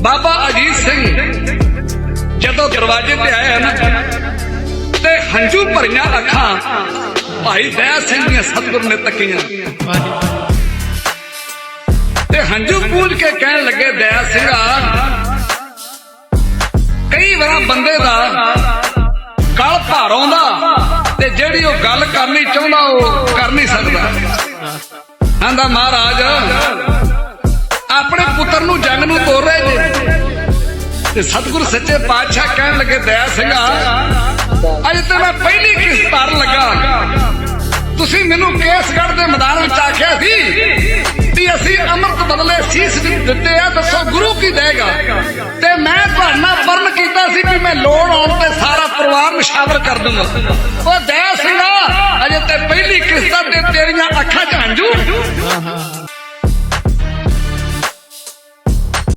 ਬਾਬਾ ਅਜੀਤ ਸਿੰਘ ਜਦੋਂ ਦਰਵਾਜ਼ੇ ਤੇ ਆਏ ਨਾ, ਤੇ ਹੰਝੂ ਭਰੀਆਂ ਅੱਖਾਂ ਭਾਈ ਦਇਆ ਸਿੰਘ ਦੀਆਂ ਸਤਿਗੁਰ ਨੇ ਤੱਕੀਆਂ। ਤੇ ਹੰਝੂ ਪੂੰਝ ਕੇ ਕਹਿਣ ਲੱਗੇ, ਦਇਆ ਸਿੰਘਾ ਕਈ ਵਾਰ ਬੰਦੇ ਦਾ ਗਲ ਭਾਰ ਆਉਂਦਾ ਤੇ ਜਿਹੜੀ ਉਹ ਗੱਲ ਕਰਨੀ ਚਾਹੁੰਦਾ, ਉਹ ਕਰ ਨਹੀਂ ਸਕਦਾ। ਆਂਦਾ, ਮਹਾਰਾਜ, ਆਪਣੇ ਪੁੱਤਰ ਨੂੰ ਜੰਗ ਨੂੰ ਤੋਰ ਰਹੇ ਨੇ ਤੇ ਸਤਿਗੁਰ ਸੱਚੇ ਪਾਤਸ਼ਾਹ ਕਹਿਣ ਲੱਗੇ, ਦਇਆ ਸਿੰਘਾ ਅੱਜ ਤੇ ਮੈਂ ਪਹਿਲੀ ਕਿਸ਼ਤ ਧਾਰਨ ਲੱਗਾ। ਤੁਸੀਂ ਮੈਨੂੰ ਕੇਸਗੜ੍ਹ ਦੇ ਮੈਦਾਨ ਵਿੱਚ ਆਖਿਆ ਸੀ ਵੀ ਅਸੀਂ ਅੰਮ੍ਰਿਤ ਬਦਲੇ ਸੀਸ ਦਿੱਤੇ ਆ, ਦੱਸੋ ਗੁਰੂ ਕੀ ਦੇਗਾ? ਤੇ ਮੈਂ ਤੁਹਾਡਾ ਪਰਨ ਕੀਤਾ ਸੀ ਕਿ ਮੈਂ ਲੋੜ ਆਉਣ ਤੇ ਸਾਰਾ ਪਰਿਵਾਰ ਨਿਸ਼ਾਵਰ ਕਰ ਦੂੰਗਾ। ਉਹ ਦਇਆ ਸਿੰਘਾ ਅਜੇ ਤੇ ਪਹਿਲੀ ਕਿਸ਼ਤ ਤੇ ਤੇਰੀਆਂ ਅੱਖਾਂ 'ਚ ਹੰਝੂ।